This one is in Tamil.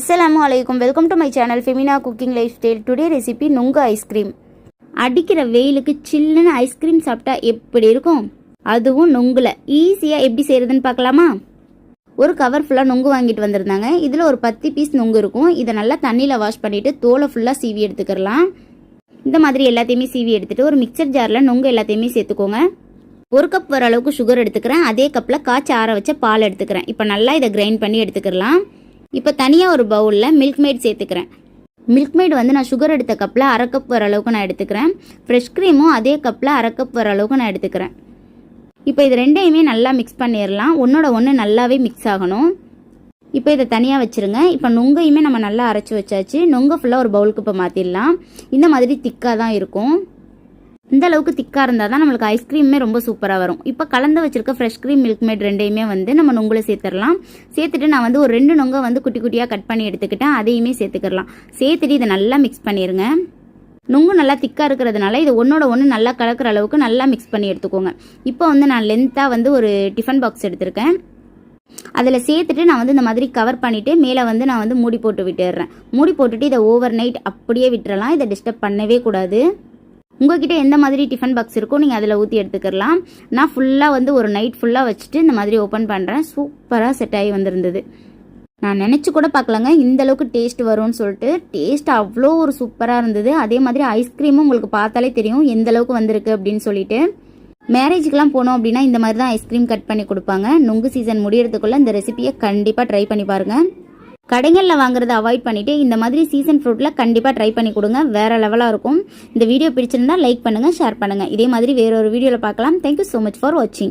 அஸ்லாம் வலைக்கம் welcome to my channel Femina cooking lifestyle today recipe நுங்கு ஐஸ்கிரீம் அடிக்கிற வெயிலுக்கு சில்லுன்னு ஐஸ்கிரீம் சாப்பிட்டா எப்படி இருக்கும்? அதுவும் நுங்குல. ஈஸியாக எப்படி செய்கிறதுன்னு பார்க்கலாமா? ஒரு கவர் ஃபுல்லாக நுங்கு வாங்கிட்டு வந்திருந்தாங்க. இதில் ஒரு பத்து பீஸ் நுங்கு இருக்கும். இதை நல்லா தண்ணியில் வாஷ் பண்ணிவிட்டு தோலை ஃபுல்லாக சீவி எடுத்துக்கிறலாம் இந்த மாதிரி எல்லாத்தையுமே சீவி எடுத்துகிட்டு ஒரு மிக்சர் ஜாரில் நுங்கு எல்லாத்தையுமே சேர்த்துக்கோங்க. ஒரு கப் வர அளவுக்கு சுகர் எடுத்துக்கிறேன். அதே கப்பில் காய்ச்சி ஆற வச்ச பால் எடுத்துக்கிறேன். இப்போ நல்லா இதை கிரைண்ட் பண்ணி எடுத்துக்கிறலாம் இப்போ தனியாக ஒரு பவுலில் மில்க் மேட் சேர்த்துக்கிறேன். மில்க் மேட் வந்து நான் சுகர் எடுத்த கப்பில் அரை கப் வர அளவுக்கு நான் எடுத்துக்கிறேன். ஃப்ரெஷ் க்ரீமும் அதே கப்பில் அரை கப் வர அளவுக்கு நான் எடுத்துக்கிறேன். இப்போ இது ரெண்டையுமே நல்லா மிக்ஸ் பண்ணிடலாம் ஒன்றோட ஒன்று நல்லாவே மிக்ஸ் ஆகணும். இப்போ இதை தனியாக வச்சுருங்க. இப்போ நுங்கையுமே நம்ம நல்லா அரைச்சி வச்சாச்சு. நுங்கை ஃபுல்லாக ஒரு பவுலுக்கு இப்போ மாற்றிடலாம் இந்த மாதிரி திக்காக தான் இருக்கும். இந்த அளவுக்கு திக்காக இருந்தால் தான் நம்மளுக்கு ஐஸ்கிரீமே ரொம்ப சூப்பராக வரும். இப்போ கலந்து வச்சிருக்க ஃப்ரெஷ் க்ரீம் மில்க் மேட் ரெண்டையுமே வந்து நம்ம நொங்கில் சேர்த்துடலாம். சேர்த்துட்டு நான் வந்து ஒரு ரெண்டு நொங்கை வந்து குட்டி குட்டியாக கட் பண்ணி எடுத்துக்கிட்டேன். அதையுமே சேர்த்துக்கிடலாம். சேர்த்துட்டு இதை நல்லா மிக்ஸ் பண்ணிடுங்க நுங்கு நல்லா திக்காக இருக்கிறதுனால இது ஒன்றோட ஒன்று நல்லா கலக்கிற அளவுக்கு நல்லா மிக்ஸ் பண்ணி எடுத்துக்கோங்க. இப்போ வந்து நான் லென்த்தாக வந்து ஒரு டிஃபன் பாக்ஸ் எடுத்திருக்கேன். அதில் சேர்த்துட்டு நான் வந்து இந்த மாதிரி கவர் பண்ணிவிட்டு மேலே வந்து நான் வந்து மூடி போட்டு விட்டுடுறேன். மூடி போட்டுட்டு இதை ஓவர் நைட் அப்படியே விட்டுறலாம். இதை டிஸ்டர்ப் பண்ணவே கூடாது. உங்ககிட்ட எந்த மாதிரி டிஃபன் பாக்ஸ் இருக்கோ நீங்கள் அதில் ஊற்றி எடுத்துக்கலாம். நான் ஃபுல்லாக வந்து ஒரு நைட் ஃபுல்லாக வச்சுட்டு இந்த மாதிரி ஓப்பன் பண்ணுறேன் சூப்பராக செட் ஆகி வந்திருந்தது. நான் நினச்சி கூட பார்க்கலங்க. இந்த அளவுக்கு டேஸ்ட் வரும்னு சொல்லிட்டு டேஸ்ட் அவ்வளோ ஒரு சூப்பராக இருந்தது. அதே மாதிரி ஐஸ்கிரீமும் உங்களுக்கு பார்த்தாலே தெரியும். எந்த அளவுக்கு வந்திருக்கு அப்படின்னு சொல்லிட்டு. மேரேஜுக்கெலாம் போனோம் அப்படின்னா இந்த மாதிரி தான் ஐஸ்கிரீம் கட் பண்ணி கொடுப்பாங்க. நுங்கு சீசன் முடியறதுக்குள்ளே இந்த ரெசிபியை கண்டிப்பாக ட்ரை பண்ணி பாருங்கள் கடைகளில் வாங்குறத அவாய்ட் பண்ணிவிட்டு இந்த மாதிரி சீசன் ஃப்ரூட்டில் கண்டிப்பாக ட்ரை பண்ணி கொடுங்க. வேறு லெவலாக இருக்கும். இந்த வீடியோ பிடிச்சிருந்தா லைக் பண்ணுங்கள் ஷேர் பண்ணுங்கள் இதே மாதிரி வேற ஒரு வீடியோவில் பார்க்கலாம். தேங்க்யூ ஸோ மச் ஃபார் வாட்சிங்